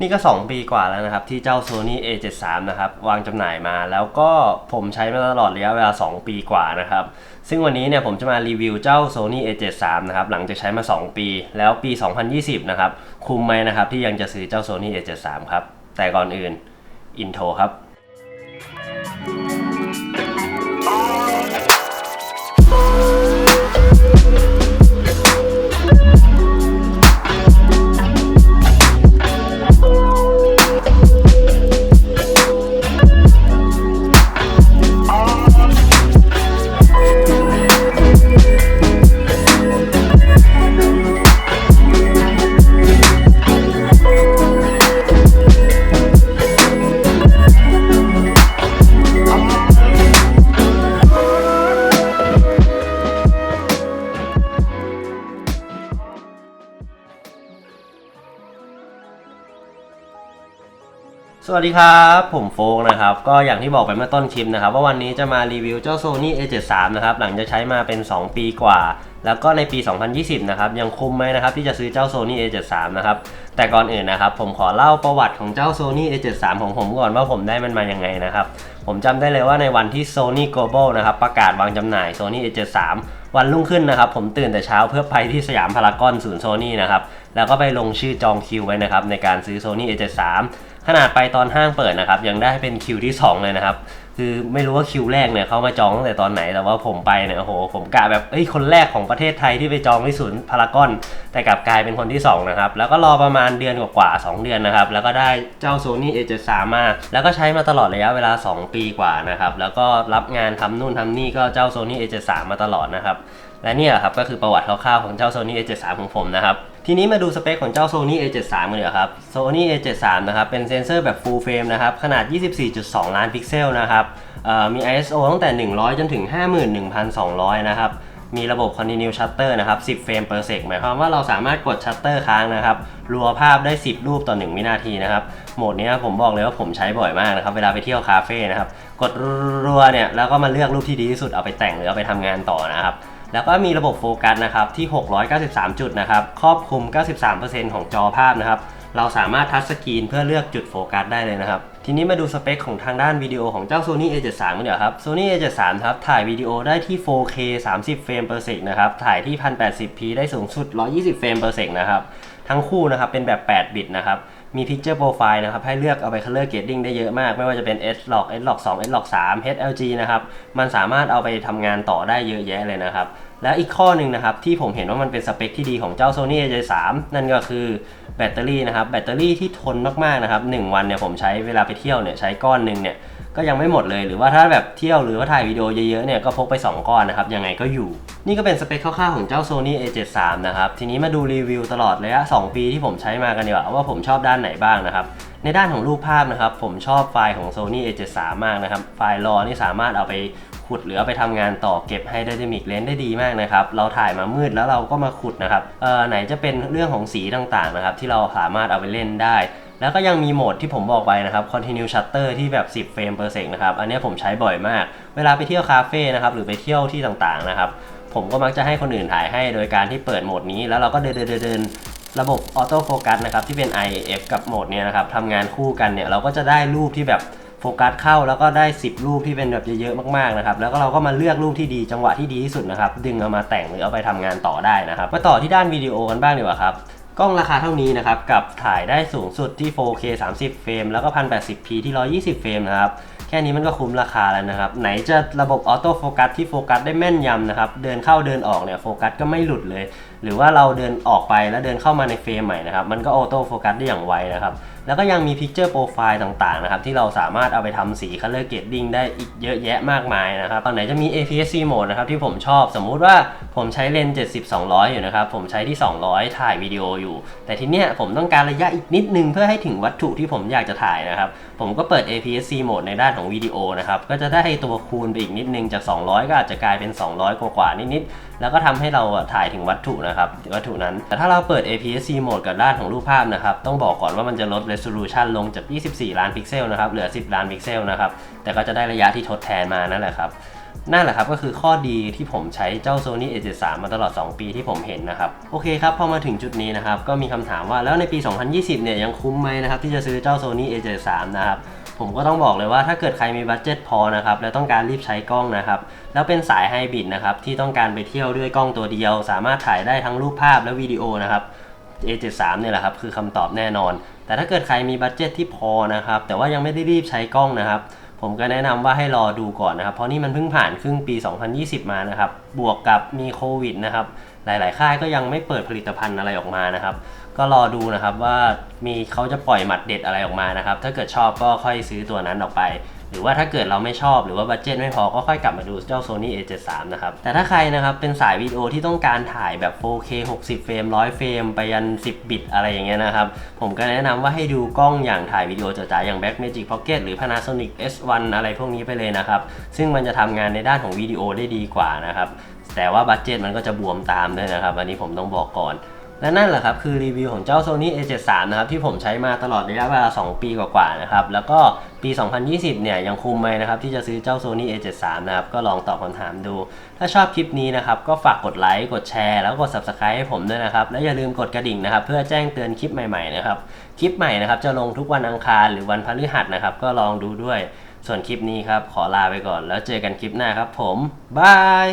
นี่ก็ 2 ปีกว่าแล้วนะครับ ที่เจ้า Sony A73 นะครับ วางจำหน่ายมาแล้วก็ผมใช้มาตลอดระยะเวลา 2 ปีกว่านะครับ ซึ่งวันนี้เนี่ยผมจะมารีวิวเจ้า Sony A73 นะครับ หลังจากใช้มา 2 ปี แล้วปี 2020 นะครับ คุ้มไหมนะครับ ที่ยังจะซื้อเจ้า Sony A73 ครับ แต่ก่อนอื่นอินโทรครับ สวัสดีครับ ผมโฟกนะครับ ก็อย่างที่บอกไปเมื่อต้นคลิปนะครับ ว่าวันนี้จะมารีวิวเจ้า Sony A73 นะครับ หลังจากใช้มาเป็น 2 ปีกว่า แล้วก็ในปี 2020 นะครับ ยังคุ้มไหมนะครับ ที่จะซื้อเจ้า Sony A73 นะครับ แต่ก่อนอื่นนะครับ ผมขอเล่าประวัติของเจ้า Sony A73 ของผมก่อนว่าผมได้มันมายังไงนะครับ ผมจำได้เลยว่าในวันที่ Sony Global นะครับประกาศวางจำหน่าย Sony A73 วันรุ่งขึ้นนะครับ ผมตื่นแต่เช้าเพื่อไปที่สยามพารากอนศูนย์โซนี่นะครับแล้วก็ไปลงชื่อจองคิวไว้นะครับในการซื้อ Sony A73 ขนาดไปตอนห้างเปิดนะครับ ยังได้เป็นคิวที่ 2 เลยนะครับ คือไม่รู้ว่าคิวแรกเนี่ยเขามาจองตั้งแต่ตอนไหนแต่ว่าผมไปเนี่ยโอ้โหผมกะแบบเอ้ยคนแรกของประเทศไทยที่ไปจองที่ศูนย์พารากอน แต่กลับกลายเป็นคนที่ 2 นะครับ แล้วก็รอประมาณเดือนกว่าๆ2เดือนนะครับ แล้วก็ได้เจ้า Sony A73 มา แล้วก็ใช้มาตลอดระยะเวลา 2 ปีกว่านะครับ แล้วก็รับงานทำนู่นทำนี่ก็เจ้า Sony A73 มาตลอดนะครับและเนี่ยครับก็คือประวัติคร่าวๆของเจ้า Sony A73 ของผมนะครับ ทีนี้มาดูสเปคของเจ้า Sony A73 กันเลยครับ Sony A73 นะครับ เป็นเซนเซอร์แบบ Full Frame นะครับ ขนาด 24.2 ล้านพิกเซลนะครับเอ่อมี ISO ตั้งแต่ 100 จนถึง 51,200 นะครับ มีระบบ Continue Shutter นะครับ 10 เฟรม per sec หมายความว่าเราสามารถกดชัตเตอร์ค้างนะครับ รัวภาพได้ 10 รูปต่อ 1 วินาทีนะครับ โหมดนี้ผมบอกเลยว่าผมใช้บ่อยมากนะครับ เวลาไปเที่ยวคาเฟ่นะครับ กดรัวเนี่ย แล้วก็มาเลือกรูปที่ดีที่สุดเอาไปแต่งหรือเอาไปทำงานต่อนะครับ แล้วก็มีระบบโฟกัสนะครับที่ 693 จุดนะครับครอบคลุม 93%ของจอภาพนะครับเราสามารถทัชสกรีนเพื่อเลือกจุดโฟกัสได้เลยนะครับ ทีนี้มาดูสเปคของทางด้านวิดีโอของเจ้า Sony A73 กันเดี๋ยวครับ Sony A73 ครับถ่ายวิดีโอได้ที่ 4K 30 เฟรม per sec นะครับ ถ่ายที่ 1080p ได้สูงสุด 120 เฟรม per sec นะครับ ทั้งคู่นะครับเป็นแบบ 8 บิตนะครับ มี Picture Profile นะครับ ให้เลือกเอาไป Color Grading ได้เยอะมาก ไม่ว่าจะเป็น S-Log S-Log 2 S-Log 3 HLG นะครับ มันสามารถเอาไปทำงานต่อได้เยอะแยะเลยนะครับ และอีกข้อหนึ่งนะครับที่ผมเห็นว่ามันเป็นสเปคที่ดีของเจ้า Sony A3 นั่นก็คือแบตเตอรี่นะครับ แบตเตอรี่ที่ทนมากๆนะครับ1วันเนี่ยผมใช้เวลาไปเที่ยวเนี่ยใช้ก้อนหนึ่งเนี่ย ก็ยังไม่หมดเลยหรือว่าถ้าแบบเที่ยวหรือว่าถ่ายวิดีโอเยอะๆเนี่ยก็พกไป 2 ก้อนนะครับ ยังไงก็อยู่ นี่ก็เป็นสเปคคร่าวๆของเจ้า Sony A73 นะครับ ทีนี้มาดูรีวิวตลอดระยะ 2 ปีที่ผมใช้มากันดีกว่าว่าผมชอบด้านไหนบ้างนะครับในด้านของรูปภาพนะครับ ผมชอบไฟล์ของ Sony A73 มากนะครับ ไฟล์รอนี่สามารถเอาไปขุดหรือเอาไปทำงานต่อเก็บให้ไดนามิกเลนได้ดีมากนะครับ เราถ่ายมามืดแล้วเราก็มาขุดนะครับเอ่อไหนจะเป็นเรื่องของสีต่างๆนะครับ ที่เราสามารถเอาไปเล่นได้ แล้วก็ยังมีโหมดที่ผมบอกไปนะครับ continue shutter ที่แบบ 10 เฟรม per sec นะครับ อันนี้ผมใช้บ่อยมาก เวลาไปเที่ยวคาเฟ่นะครับ หรือไปเที่ยวที่ต่างๆนะครับ ผมก็มักจะให้คนอื่นถ่ายให้โดยการที่เปิดโหมดนี้ แล้วเราก็เดินเดินเดินระบบออโต้โฟกัสนะครับ ที่เป็น IF กับโหมดเนี้ยนะครับทำงานคู่กันเนี่ย เราก็จะได้รูปที่แบบโฟกัสเข้า แล้วก็ได้ 10 รูปที่เป็นแบบเยอะๆมากๆนะครับ แล้วก็เราก็มาเลือกรูปที่ดีจังหวะที่ดีที่สุดนะครับ ดึงเอามาแต่งหรือเอาไปทำงานต่อได้นะครับมาต่อที่ด้านวิดีโอกันบ้างดีกว่าครับ กล้องราคาเท่านี้นะครับ กับถ่ายได้สูงสุดที่ 4K 30 เฟรมแล้วก็ 1080p ที่ 120 เฟรมนะครับ แค่นี้มันก็คุ้มราคาแล้วนะครับ ไหนจะระบบออโต้โฟกัสที่โฟกัสได้แม่นยำนะครับ เดินเข้าเดินออกเนี่ยโฟกัสก็ไม่หลุดเลย หรือว่าเราเดินออกไปแล้วเดินเข้ามาในเฟรมใหม่นะครับ มันก็ออโต้โฟกัสได้อย่างไวนะครับ แล้วก็ยังมี Picture Profile ต่างๆนะครับที่เราสามารถเอาไปทำสี Color Grading ได้อีกเยอะแยะมากมายนะครับตอนไหนจะมี APS-C Mode นะครับที่ผมชอบสมมุติว่าผมใช้เลนส์70-200 อยู่นะครับ ผมใช้ที่ 200 ถ่ายวิดีโออยู่ แต่ทีเนี้ยผมต้องการระยะอีกนิดนึงเพื่อให้ถึงวัตถุที่ผมอยากจะถ่ายนะครับ ผมก็เปิด APS-C Mode ในด้านของวิดีโอนะครับก็จะได้ตัวคูณไปอีกนิดนึงจาก 200 ก็อาจจะกลายเป็น 200 กว่าๆนิดๆแล้วก็ทำให้เราถ่ายถึงวัตถุนะครับวัตถุนั้น แต่ถ้าเราเปิด APS-C Mode กับด้านของรูปภาพนะครับต้องบอกก่อนว่ามันจะลด resolution ลงจาก 24 ล้านพิกเซลนะครับเหลือ 10 ล้านพิกเซลนะครับแต่ก็จะได้ระยะที่ทดแทนมานั่นแหละครับนั่นแหละครับก็คือข้อดีที่ผมใช้เจ้า Sony A73 มาตลอด 2 ปีที่ผมเห็นนะครับ โอเคครับ พอมาถึงจุดนี้นะครับ ก็มีคำถามว่าแล้วในปี 2020 เนี่ยยังคุ้มไหมนะครับ ที่จะซื้อเจ้า Sony A73 นะครับ ผมก็ต้องบอกเลยว่าถ้าเกิดใครมีบัตเจ็ตพอนะครับ แล้วต้องการรีบใช้กล้องนะครับ แล้วเป็นสายไฮบริดนะครับ ที่ต้องการไปเที่ยวด้วยกล้องตัวเดียว สามารถถ่ายได้ทั้งรูปภาพและวิดีโอนะครับ A73 เนี่ยแหละครับคือคำตอบแน่นอน แต่ถ้าเกิดใครมีบัตเจ็ตที่พอนะครับ แต่ว่ายังไม่ได้รีบใช้กล้องนะครับ ผมก็แนะนำว่าให้รอดูก่อนนะครับ เพราะนี่มันเพิ่งผ่านครึ่งปี 2020 มานะครับ บวกกับมีโควิดนะครับ หลาย ๆ ค่ายก็ยังไม่เปิดผลิตภัณฑ์อะไรออกมานะครับ ก็รอดูนะครับว่ามีเขาจะปล่อยหมัดเด็ดอะไรออกมานะครับ ถ้าเกิดชอบก็ค่อยซื้อตัวนั้นออกไป หรือว่าถ้าเกิดเราไม่ชอบหรือว่าบัตเจ็ตไม่พอก็ค่อยกลับมาดูเจ้า Sony A73 นะครับ แต่ถ้าใครนะครับเป็นสายวิดีโอที่ต้องการถ่ายแบบ 4K 60 เฟรม 100 เฟรม ไปยัน 10 บิตอะไรอย่างเงี้ยนะครับ ผมก็แนะนำว่าให้ดูกล้องอย่างถ่ายวิดีโอจ๋าๆอย่าง Blackmagic Pocket หรือ Panasonic S1 อะไรพวกนี้ไปเลยนะครับ ซึ่งมันจะทำงานในด้านของวิดีโอได้ดีกว่านะครับแต่ว่าบัตเจ็ตมันก็จะบวมตามด้วยนะครับ อันนี้ผมต้องบอกก่อน และนั่นแหละครับคือรีวิวของเจ้า Sony A73 นะครับที่ผมใช้มาตลอดระยะเวลา 2 ปีกว่าๆนะครับแล้วก็ปี 2020 เนี่ยยังคุมไหมนะครับที่จะซื้อเจ้า Sony A73 นะครับก็ลองตอบคำถามดู ถ้าชอบคลิปนี้นะครับก็ฝากกดไลค์กดแชร์แล้วก็กด Subscribe ให้ผมด้วยนะครับและอย่าลืมกดกระดิ่งนะครับเพื่อแจ้งเตือนคลิปใหม่ๆนะครับคลิปใหม่นะครับจะลงทุกวันอังคารหรือวันพฤหัสนะครับก็ลองดูด้วยส่วนคลิปนี้ครับขอลาไปก่อน แล้วเจอกันคลิปหน้าครับผมบาย